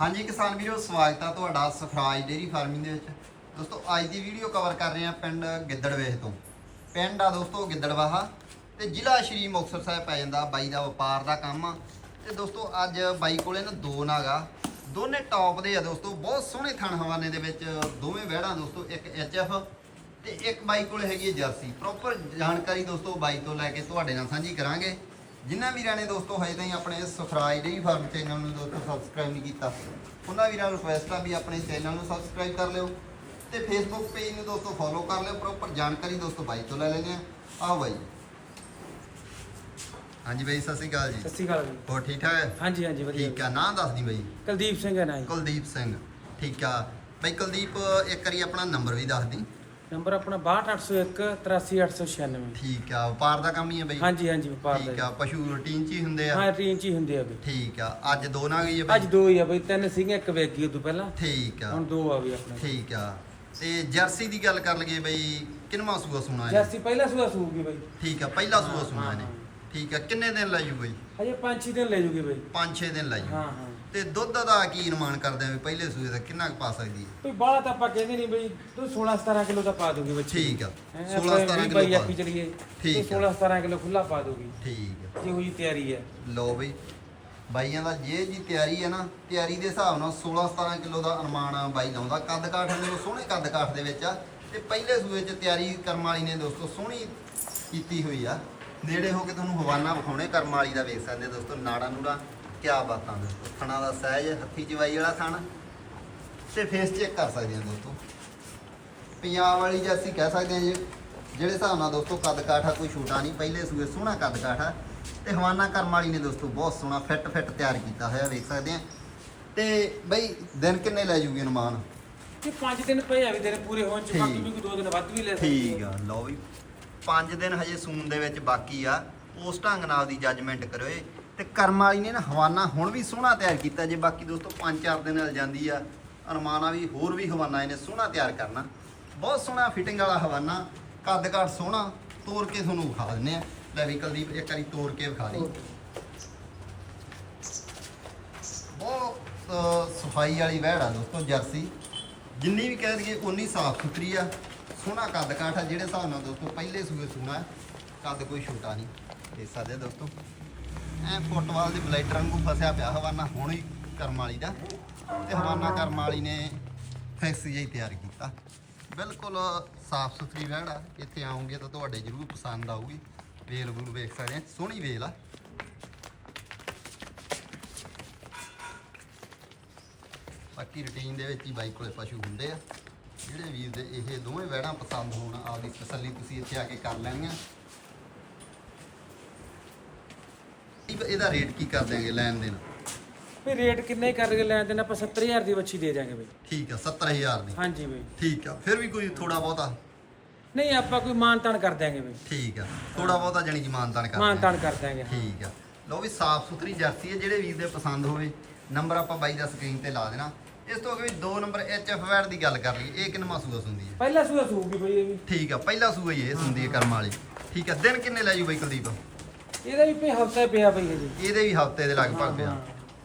ਹਾਂਜੀ ਕਿਸਾਨ ਵੀਰੋ, ਸਵਾਗਤ ਆ ਤੁਹਾਡਾ ਸਫਰਾਜ ਡੇਰੀ ਫਾਰਮਿੰਗ ਦੇ ਵਿੱਚ। ਦੋਸਤੋ, ਅੱਜ ਦੀ ਵੀਡੀਓ ਕਵਰ ਕਰ ਰਹੇ ਹਾਂ ਪਿੰਡ ਗਿੱਦੜਵੇਹ ਤੋਂ। ਪਿੰਡ ਆ ਦੋਸਤੋ ਗਿੱਦੜਵਾਹਾ ਤੇ ਜ਼ਿਲ੍ਹਾ ਸ਼੍ਰੀ ਮੁਕਤਸਰ ਸਾਹਿਬ ਪੈ ਜਾਂਦਾ ਬਾਈ ਦਾ ਵਪਾਰ ਦਾ ਕੰਮ। ਆ ਤੇ ਦੋਸਤੋ, ਅੱਜ ਬਾਈ ਕੋਲੇ ਨਾ ਦੋ ਨਾਗਾ। ਦੋਨੇ ਟੌਪ ਦੇ ਆ ਦੋਸਤੋ, ਬਹੁਤ ਸੋਹਣੇ ਥਣ ਹਵਾਨੇ ਦੇ ਵਿੱਚ ਦੋਵੇਂ ਵਹਿੜਾਂ ਦੋਸਤੋ, ਇੱਕ ਐਚਐਫ ਤੇ ਇੱਕ ਬਾਈ ਕੋਲੇ ਹੈਗੀ ਹੈ ਜਰਸੀ। ਪ੍ਰੋਪਰ ਜਾਣਕਾਰੀ ਦੋਸਤੋ ਬਾਈ ਤੋਂ ਲੈ ਕੇ ਤੁਹਾਡੇ ਨਾਲ ਸਾਂਝੀ ਕਰਾਂਗੇ। ਜਿਨ੍ਹਾਂ ਵੀਰਾਂ ਨੇ ਦੋਸਤੋ ਹਜੇ ਤਾਈਂ ਆਪਣੇ ਸਫਰਾਈ ਡੇਰੀ ਫਾਰਮ ਚੈਨਲ ਨੂੰ ਦੋਸਤੋ ਸਬਸਕ੍ਰਾਈਬ ਨਹੀਂ ਕੀਤਾ ਉਹਨਾਂ ਵੀਰਾਂ ਨੂੰ ਰਿਕੁਐਸਟ ਆ ਵੀ ਆਪਣੇ ਚੈਨਲ ਨੂੰ ਸਬਸਕ੍ਰਾਈਬ ਕਰ ਲਿਓ ਤੇ ਫੇਸਬੁੱਕ ਪੇਜ ਨੂੰ ਦੋਸਤੋ ਫੋਲੋ ਕਰ ਲਿਓ ਪ੍ਰੋਪਰ ਜਾਣਕਾਰੀ ਦੋਸਤੋ ਬਾਈ ਤੋਂ ਲੈ ਲੈਂਦੇ ਆ। ਆਓ ਬਾਈ। ਹਾਂਜੀ ਬਾਈ ਸਤਿ ਸ਼੍ਰੀ ਅਕਾਲ ਜੀ। ਸਤਿ ਸ਼੍ਰੀ ਅਕਾਲ ਜੀ। ਹੋਰ ਠੀਕ ਠਾਕ? ਹੈ ਹਾਂਜੀ ਹਾਂਜੀ ਵਧੀਆ। ਠੀਕ ਆ ਨਾਂ ਦੱਸ ਦੀ ਬਾਈ। ਕੁਲਦੀਪ ਸਿੰਘ ਹੈ ਨਾ ਜੀ। ਕੁਲਦੀਪ ਸਿੰਘ। ਠੀਕ ਆ। ਬਾਈ ਕੁਲਦੀਪ ਇੱਕ ਵਾਰੀ ਆਪਣਾ ਨੰਬਰ ਵੀ ਦੱਸ ਦੀ। ਨੰਬਰ ਆਪਣਾ 62801 83896 ਠੀਕ ਆ ਵਪਾਰ ਦਾ ਕੰਮ ਹੀ ਹੈ ਬਾਈ। ਹਾਂਜੀ ਹਾਂਜੀ ਵਪਾਰ ਠੀਕ ਦਾ ਆ ਪਸ਼ੂ ਰੂਟੀਨ ਚ ਹੀ ਹੁੰਦੇ ਆ। ਹਾਂ ਰੇਂਜ ਹੀ ਹੁੰਦੇ ਆ ਵੀ ਠੀਕ ਆ ਅੱਜ ਦੋ ਨਾ ਗਈ ਅੱਜ ਬਾਈ। ਦੋ ਹੀ ਆ ਬਈ ਤਿੰਨ ਸੀਗੇ ਇੱਕ ਵੇਗੀ ਉਦੋਂ ਪਹਿਲਾਂ। ਠੀਕ ਆ। ਹੁਣ ਦੋ ਆ ਵੀ ਆਪਣੇ। ਠੀਕ ਆ। ਤੇ ਜਰਸੀ ਦੀ ਗੱਲ ਕਰ ਲਈਏ ਬਈ ਕਿੰਨਵਾਂ ਸੂਆ ਸੁਣਾ ਹੈ ਜਰਸੀ ਪਹਿਲਾ ਸੂਆ ਸੂਗੀ ਬਈ। ਠੀਕ ਆ ਪਹਿਲਾ ਸੂਆ ਸੁਣਾ ਨੇ। ਠੀਕ ਆ ਕਿੰਨੇ ਦਿਨ ਲੈ ਜੂ ਬਈ? ਹਜੇ 5-6 ਦਿਨ ਲੈ ਜੂਗੀ ਬਈ। 5-6 ਦਿਨ ਲੈ ਜੂ ਹਾਂ ਹਾਂ। ਤੇ ਦੁੱਧ ਦਾ ਕੀ ਅਨੁਮਾਨ ਕਰਦੇ ਆ ਵੀ ਪਹਿਲੇ ਸੂਏ ਦਾ ਕਿੰਨਾ ਕੁ ਪਾ ਸਕਦੀ ਹੈ? ਕੋਈ ਬਾਹਲਾ ਤਾਂ ਆਪਾਂ ਕਹਿੰਦੇ ਨਹੀਂ ਬਈ ਤੂੰ 16-17 ਕਿਲੋ ਦਾ ਪਾ ਦੂਗੀ ਬੱਚੀ। ਠੀਕ ਆ। ਹੈਂ, 16-17 ਆਪਾਂ ਕਿਲੋ ਬਾਈ ਪਾ ਆਪੀ ਚਲੀਏ ਠੀਕ ਆ। 16-17 ਕਿਲੋ ਖੁੱਲਾ ਪਾ ਦੂਗੀ ਠੀਕ ਆ। ਜਿਹੋ ਜੀ ਤਿਆਰੀ ਹੈ ਲਓ ਬਈ ਬਾਈਆਂ ਦਾ ਜੇ ਜੀ ਤਿਆਰੀ ਹੈ ਨਾ ਤਿਆਰੀ ਦੇ ਹਿਸਾਬ ਨਾਲ 16-17 ਕਿਲੋ ਦਾ ਅਨੁਮਾਨ ਆ ਬਾਈ ਲਾਉਂਦਾ। ਕੱਦ ਕਾਠ ਦੇ ਸੋਹਣੇ ਕੱਦ ਕਾਠ ਦੇ ਵਿੱਚ ਆ। ਤੇ ਪਹਿਲੇ ਸੂਏ 'ਚ ਤਿਆਰੀ ਕਰਮ ਵਾਲੀ ਨੇ ਦੋਸਤੋ ਸੋਹਣੀ ਕੀਤੀ ਹੋਈ ਆ। ਨੇੜੇ ਹੋ ਕੇ ਤੁਹਾਨੂੰ ਹਵਾਨਾ ਵਿਖਾਉਣੇ ਕਰਮ ਵਾਲੀ ਦਾ ਵੇਖ ਸਕਦੇ ਦੋਸਤੋ ਨਾੜਾ ਨੂੜਾ। ਕਿਆ ਬਾਤਾਂ ਦੋਸਤੋ ਥਣਾ ਦਾ ਸਹਿਜ ਹੱਥੀ ਚਵਾਈ ਵਾਲਾ ਥਣ ਤੇ ਫੇਸ ਚੈੱਕ ਕਰ ਸਕਦੇ ਆ ਦੋਸਤੋ। ਪੰਜਾਬ ਵਾਲੀ ਜੇ ਅਸੀਂ ਕਹਿ ਸਕਦੇ ਹਾਂ ਜੀ ਜਿਹੜੇ ਹਿਸਾਬ ਨਾਲ ਦੋਸਤੋ ਕੱਦ ਕਾਠਾ ਕੋਈ ਛੋਟਾ ਨਹੀਂ ਪਹਿਲੇ ਸੂਏ ਸੋਹਣਾ ਕੱਦ ਕਾਠਾ ਤੇ ਹਵਾਨਾ ਕਰਮ ਵਾਲੀ ਨੇ ਦੋਸਤੋ ਬਹੁਤ ਸੋਹਣਾ ਫਿੱਟ ਫਿੱਟ ਤਿਆਰ ਕੀਤਾ ਹੋਇਆ ਵੇਖ ਸਕਦੇ ਆ ਤੇ ਬਈ ਦਿਨ ਕਿੰਨੇ ਲੈ ਜੂਗੇ ਅਨੁਮਾਨ? ਕਿ 5 ਦਿਨ ਪਏ ਆ ਵੀ ਦਿਨ ਪੂਰੇ ਹੋਣ ਚ ਬਾਕੀ। ਵੀ ਕੋਈ ਦੋ ਦਿਨ ਵੱਧ ਵੀ ਲੈ ਸਕਦੀ ਠੀਕ ਆ ਲਓ ਵੀ 5 ਦਿਨ ਹਜੇ ਸੂਨ ਦੇ ਵਿੱਚ ਬਾਕੀ ਆ। ਉਸ ਢੰਗ ਨਾਲ ਦੀ ਜੱਜਮੈਂਟ ਕਰਿਓ ਇਹ। ਤੇ ਕਰਮ ਵਾਲੀ ਨੇ ਨਾ ਹਵਾਨਾ ਹੁਣ ਵੀ ਸੋਹਣਾ ਤਿਆਰ ਕੀਤਾ, ਜੇ ਬਾਕੀ ਦੋਸਤੋ 5-4 ਦਿਨ ਨਾਲ ਜਾਂਦੀ ਆ, ਅਰਮਾਨਾ ਵੀ, ਹੋਰ ਵੀ ਹਵਾਨਾ ਇਹਨੇ ਸੋਹਣਾ ਤਿਆਰ ਕਰਨਾ। ਬਹੁਤ ਸੋਹਣਾ ਫਿਟਿੰਗ ਵਾਲਾ ਹਵਾਨਾ, ਕੱਦ ਕਾਠ ਸੋਹਣਾ ਤੋੜ ਕੇ ਤੁਹਾਨੂੰ ਵਿਖਾ ਦਿੰਨੇ ਆ। ਲੈ ਵੀ ਕੁਲਦੀਪ, ਇੱਕ ਵਾਰੀ ਤੋੜ ਕੇ ਵਿਖਾ ਲਈ। ਬਹੁਤ ਸਫ਼ਾਈ ਵਾਲੀ ਵਹਿੜ ਆ ਦੋਸਤੋ, ਜਰਸੀ। ਜਿੰਨੀ ਵੀ ਕਹਿ ਦਈਏ ਉਨੀ ਸਾਫ਼ ਸੁਥਰੀ ਆ। ਸੋਹਣਾ ਕੱਦ ਕਾਠ ਆ, ਜਿਹੜੇ ਹਿਸਾਬ ਨਾਲ ਦੋਸਤੋ, ਪਹਿਲੇ ਸੂਏ ਸੂਣਾ, ਕੱਦ ਕੋਈ ਛੋਟਾ ਨਹੀਂ। ਦੇ ਸਕਦੇ ਦੋਸਤੋ। ਐ ਫੁੱਟਬਾਲ ਦੇ ਬਲੇਟ ਵਾਂਗੂ ਫਸਿਆ ਪਿਆ ਹਵਾਨਾ, ਹੁਣ ਹੀ ਕਰਮ ਵਾਲੀ ਦਾ। ਤੇ ਹਵਾਨਾ ਕਰਮ ਵਾਲੀ ਨੇ ਫਿਕਸ ਜਿਹਾ ਹੀ ਤਿਆਰ ਕੀਤਾ। ਬਿਲਕੁਲ ਸਾਫ਼ ਸੁਥਰੀ ਵਹਿੜ ਆ, ਇੱਥੇ ਆਉਂਗੇ ਤਾਂ ਤੁਹਾਡੇ ਜ਼ਰੂਰ ਪਸੰਦ ਆਊਗੀ। ਵੇਲ ਵੂਲ ਵੇਖ ਸਕਦੇ ਆ, ਸੋਹਣੀ ਵੇਲ ਆ। ਬਾਕੀ ਰੁਟੀਨ ਦੇ ਵਿੱਚ ਹੀ ਬਾਈਕ ਕੋਲੇ ਪਸ਼ੂ ਹੁੰਦੇ ਆ। ਜਿਹੜੇ ਵੀਰ ਦੇ ਇਹ ਦੋਵੇਂ ਵਹਿੜਾਂ ਪਸੰਦ ਹੋਣ, ਆਪਦੀ ਤਸੱਲੀ ਤੁਸੀਂ ਇੱਥੇ ਆ ਕੇ ਕਰ ਲੈਣੀਆਂ ਇਹ- ਇਹਦਾ ਰੇਟ ਕੀ ਕਰ ਦਿਆਂਗੇ ਲੈਣ ਦੇਣ? ਵੀ ਰੇਟ ਕਿੰਨੇ ਕਰ ਕੇ ਲੈਣ ਦੇਣ? ਆਪਾਂ 70000 ਦੀ ਬੱਚੀ ਦੇ ਦਿਆਂਗੇ ਬਈ। ਠੀਕ ਆ 70000 ਦੀ। ਹਾਂਜੀ ਬਈ। ਠੀਕ ਆ ਫਿਰ ਵੀ ਕੋਈ ਥੋੜਾ ਬਹੁਤਾ? ਨਹੀਂ ਆਪਾਂ ਕੋਈ ਮਾਨ ਤਾਨ ਕਰ ਦਿਆਂਗੇ ਬਈ। ਠੀਕ ਆ ਥੋੜਾ ਬਹੁਤਾ ਜਾਨੀ ਕਿ ਮਾਨਤਾਨ ਕਰ ਮਾਨ ਦਿਆਂਗੇ। ਤਾਨ ਕਰ ਦਿਆਂਗੇ। ਠੀਕ ਆ। ਲਓ ਵੀ ਸਾਫ਼ ਸੁਥਰੀ ਜਰਸੀ ਹੈ ਜਿਹੜੇ ਵੀਰ ਦੇ ਪਸੰਦ ਹੋਵੇ ਨੰਬਰ ਆਪਾਂ ਬਾਈ ਦਾ ਸਕਰੀਨ ਤੇ ਲਾ ਦੇਣਾ। ਇਸ ਤੋਂ ਅੱਗੇ ਵੀ ਦੋ ਨੰਬਰ ਐਫ ਵੈਡ ਦੀ ਗੱਲ ਕਰ ਲਈ ਇਹ ਕਿੰਨਾ ਸੂਆ ਸੁੰਦੀ ਹੈ? ਪਹਿਲਾ ਸੂਆ ਸੂਗੀ ਬਈ ਇਹ ਵੀ। ਠੀਕ ਆ ਪਹਿਲਾ ਸੂਆ ਹੀ ਇਹ ਸੁੰਦੀ ਹੈ ਕਰਮ ਵਾਲੀ। ਠੀਕ ਆ ਦਿਨ ਕਿੰਨੇ ਲੈ ਜੂ ਬਾਈ ਕੁਲਦੀਪ? ਇਹਦਾ ਵੀ ਪਈ ਹਫਤਾ ਪਿਆ ਬਈ ਹਜੇ। ਇਹਦੇ ਵੀ ਹਫ਼ਤੇ ਦੇ ਲਗਭਗ ਪਿਆ।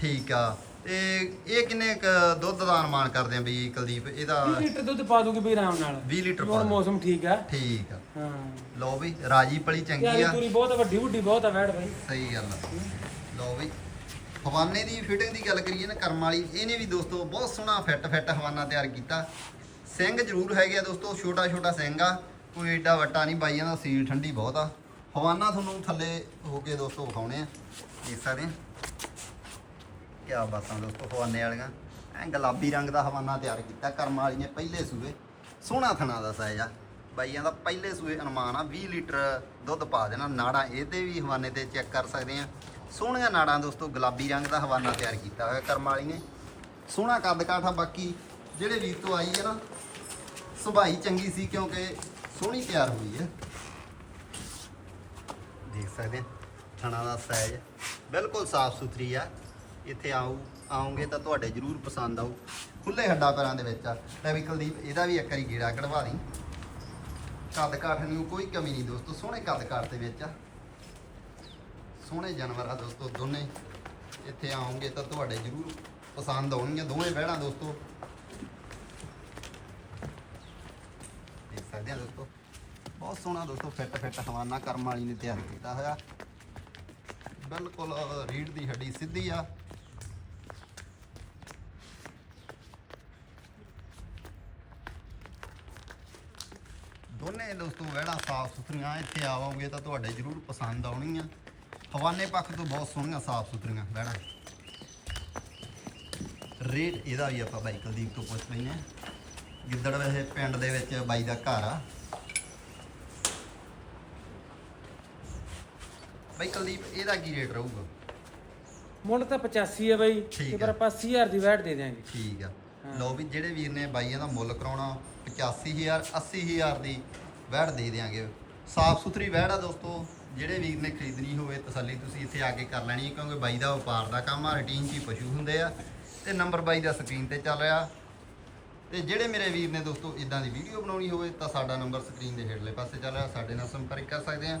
ਠੀਕ ਆ। ਤੇ ਇਹ ਕਿੰਨੇ ਕੁ ਦੁੱਧ ਦਾ ਅਨੁਮਾਨ ਕਰਦੇ ਆ ਵੀ ਕੁਲਦੀਪ? ਇਹਦਾ 20 ਲੀਟਰ ਦੁੱਧ ਪਾ ਦੂਗੀ ਬਈ ਆਰਾਮ ਨਾਲ। 20 ਲੀਟਰ ਹੁਣ ਪਾ ਦਿਓ। ਮੌਸਮ ਠੀਕ ਆ। ਠੀਕ ਆ। ਹਾਂ। ਲਓ ਵੀ ਰਾਜੀ ਪਲੀ ਚੰਗੀ ਯਾਰੀ ਆ ਪੂਰੀ ਬਹੁਤ ਵੱਡੀ ਵੱਡੀ ਬਹੁਤ ਆ ਵੈੜ ਬਈ। ਸਹੀ ਗੱਲ ਆ। ਲਓ ਵੀ ਹਵਾਨੇ ਦੀ ਫਿਟਿੰਗ ਦੀ ਗੱਲ ਕਰੀਏ ਨਾ ਕਰਮ ਵਾਲੀ ਇਹਨੇ ਵੀ ਦੋਸਤੋ ਬਹੁਤ ਸੋਹਣਾ ਫਿੱਟ ਫਿੱਟ ਹਵਾਨਾ ਤਿਆਰ ਕੀਤਾ। ਸਿੰਘ ਜ਼ਰੂਰ ਹੈਗੇ ਆ ਦੋਸਤੋ ਛੋਟਾ ਛੋਟਾ ਸਿੰਘ ਆ। ਕੋਈ ਏਡਾ ਵੱਟਾ ਨਹੀਂ ਬਾਈਆਂ ਦਾ ਸੀਲ ਠੰਡੀ ਬਹੁਤ ਆ। ਹਵਾਨਾ ਤੁਹਾਨੂੰ ਥੱਲੇ ਹੋ ਕੇ ਦੋਸਤੋ ਵਿਖਾਉਣੇ ਆ, ਦੇਖ ਸਕਦੇ ਆ। ਕਿਆ ਬਾਤਾਂ ਦੋਸਤੋ, ਹਵਾਨੇ ਵਾਲੀਆਂ। ਐ ਗੁਲਾਬੀ ਰੰਗ ਦਾ ਹਵਾਨਾ ਤਿਆਰ ਕੀਤਾ, ਕਰਮ ਵਾਲੀ ਨੇ ਪਹਿਲੇ ਸੂਏ। ਸੋਹਣਾ ਥਣਾ ਦਾ ਸਾਇਜ਼ ਆ। ਬਾਈਆਂ ਦਾ ਪਹਿਲੇ ਸੂਏ ਅਨੁਮਾਨ ਆ 20 ਲੀਟਰ ਦੁੱਧ ਪਾ ਦੇਣਾ, ਨਾੜਾਂ ਇਹਦੇ ਵੀ ਹਵਾਨੇ ਤੇ ਚੈੱਕ ਕਰ ਸਕਦੇ ਆ। ਸੋਹਣੀਆਂ ਨਾੜਾਂ ਦੋਸਤੋ, ਗੁਲਾਬੀ ਰੰਗ ਦਾ ਹਵਾਨਾ ਤਿਆਰ ਕੀਤਾ ਹੋਇਆ ਕਰਮ ਵਾਲੀ ਨੇ। ਸੋਹਣਾ ਕੱਦ ਕਾਠਾ, ਬਾਕੀ ਜਿਹੜੇ ਵੀਰ ਤੋਂ ਆਈ ਹੈ ਨਾ, ਸੁਭਾਈ ਚੰਗੀ ਸੀ ਕਿਉਂਕਿ ਸੋਹਣੀ ਤਿਆਰ ਹੋਈ ਹੈ ਸਕਦੇ ਆ ਥਣਾ ਦਾ ਸਾਈਜ਼ ਬਿਲਕੁਲ ਸਾਫ਼ ਸੁਥਰੀ ਆ। ਇੱਥੇ ਆਉ ਆਉਂਗੇ ਤਾਂ ਤੁਹਾਡੇ ਜ਼ਰੂਰ ਪਸੰਦ ਆਊ। ਖੁੱਲੇ ਹੱਡਾ ਪੈਰਾਂ ਦੇ ਵਿੱਚ ਆ। ਲੈ ਵੀ ਕੁਲਦੀਪ, ਇਹਦਾ ਵੀ ਇੱਕ ਵਾਰੀ ਗੇੜਾ ਕਢਵਾ ਦੀ ਕੱਦ ਕਾਠ ਨੂੰ ਕੋਈ ਕਮੀ ਨਹੀਂ ਦੋਸਤੋ, ਸੋਹਣੇ ਕੱਦ ਕਾਠ ਦੇ ਵਿੱਚ ਆ। ਸੋਹਣੇ ਜਾਨਵਰ ਆ ਦੋਸਤੋ, ਦੋਨੇ। ਇੱਥੇ ਆਉਂਗੇ ਤਾਂ ਤੁਹਾਡੇ ਜ਼ਰੂਰ ਪਸੰਦ ਆਉਣਗੀਆਂ। ਦੋਵੇਂ ਬਹਿਣਾ ਦੋਸਤੋ। ਦੇਖ ਸਕਦੇ ਆ ਦੋਸਤੋ। ਬਹੁਤ ਸੋਹਣਾ ਦੋਸਤੋ ਫਿੱਟ ਫਿੱਟ ਹਵਾਨਾ ਕਰਮ ਵਾਲੀ ਨੇ ਤਿਆਰ ਕੀਤਾ ਹੋਇਆ। ਬਿਲਕੁਲ ਰੀੜ ਦੀ ਹੱਡੀ ਸਿੱਧੀ ਆ। ਦੋਨੇ ਦੋਸਤੋ ਵਹਿੜਾ ਸਾਫ਼ ਸੁਥਰੀਆਂ, ਇੱਥੇ ਆਵਾਂਗੇ ਤਾਂ ਤੁਹਾਡੇ ਜ਼ਰੂਰ ਪਸੰਦ ਆਉਣਗੀਆਂ ਹਵਾਨੇ ਪੱਖ ਤੋਂ ਬਹੁਤ ਸੋਹਣੀਆਂ ਸਾਫ਼ ਸੁਥਰੀਆਂ ਵਹਿੜਾ ਰੇਟ ਇਹਦਾ ਵੀ ਆਪਾਂ ਬਾਈ ਕੁਲਦੀਪ ਤੋਂ ਪੁੱਛ ਲੈਨੇ ਗਿੱਦੜ ਵੈਸੇ ਪਿੰਡ ਦੇ ਵਿੱਚ ਬਾਈ ਦਾ ਘਰ ਆ। ਬਾਈ ਕੁਲਦੀਪ ਇਹਦਾ ਕੀ ਰੇਟ ਰਹੂਗਾ? ਮੁੱਲ ਤਾਂ 85 ਹੈ ਬਾਈ ਠੀਕ ਤੇ ਪਰ ਹੈ। ਆਪਾਂ 80000 ਦੀ ਵੈਟ ਦੇ ਦਿਆਂਗੇ। ਠੀਕ ਆ। ਲਓ ਵੀ ਜਿਹੜੇ ਵੀਰ ਨੇ ਬਾਈਆਂ ਦਾ ਮੁੱਲ ਕਰਾਉਣਾ 85000 80000 ਦੀ ਵਹਿੜ ਦੇ ਦਿਆਂਗੇ। ਸਾਫ਼ ਸੁਥਰੀ ਵਹਿੜ ਆ ਦੋਸਤੋ ਜਿਹੜੇ ਵੀਰ ਨੇ ਖਰੀਦਣੀ ਹੋਵੇ ਤਸੱਲੀ ਤੁਸੀਂ ਇੱਥੇ ਆ ਕੇ ਕਰ ਲੈਣੀ ਹੈ ਕਿਉਂਕਿ ਬਾਈ ਦਾ ਵਪਾਰ ਦਾ ਕੰਮ ਆ ਰੂਟੀਨ 'ਚ ਹੀ ਪਸ਼ੂ ਹੁੰਦੇ ਆ। ਤੇ ਨੰਬਰ ਬਾਈ ਦਾ ਸਕਰੀਨ ਤੇ ਚੱਲ ਰਿਹਾ। ਤੇ ਜਿਹੜੇ ਮੇਰੇ ਵੀਰ ਨੇ ਦੋਸਤੋ ਇਦਾਂ ਦੀ ਵੀਡੀਓ ਬਣਾਉਣੀ ਹੋਵੇ ਤਾਂ ਸਾਡਾ ਨੰਬਰ ਸਕਰੀਨ ਦੇ ਹੇਠਲੇ ਪਾਸੇ ਚੱਲ ਰਿਹਾ। ਸਾਡੇ ਨਾਲ ਸੰਪਰਕ ਕਰ ਸਕਦੇ ਆ।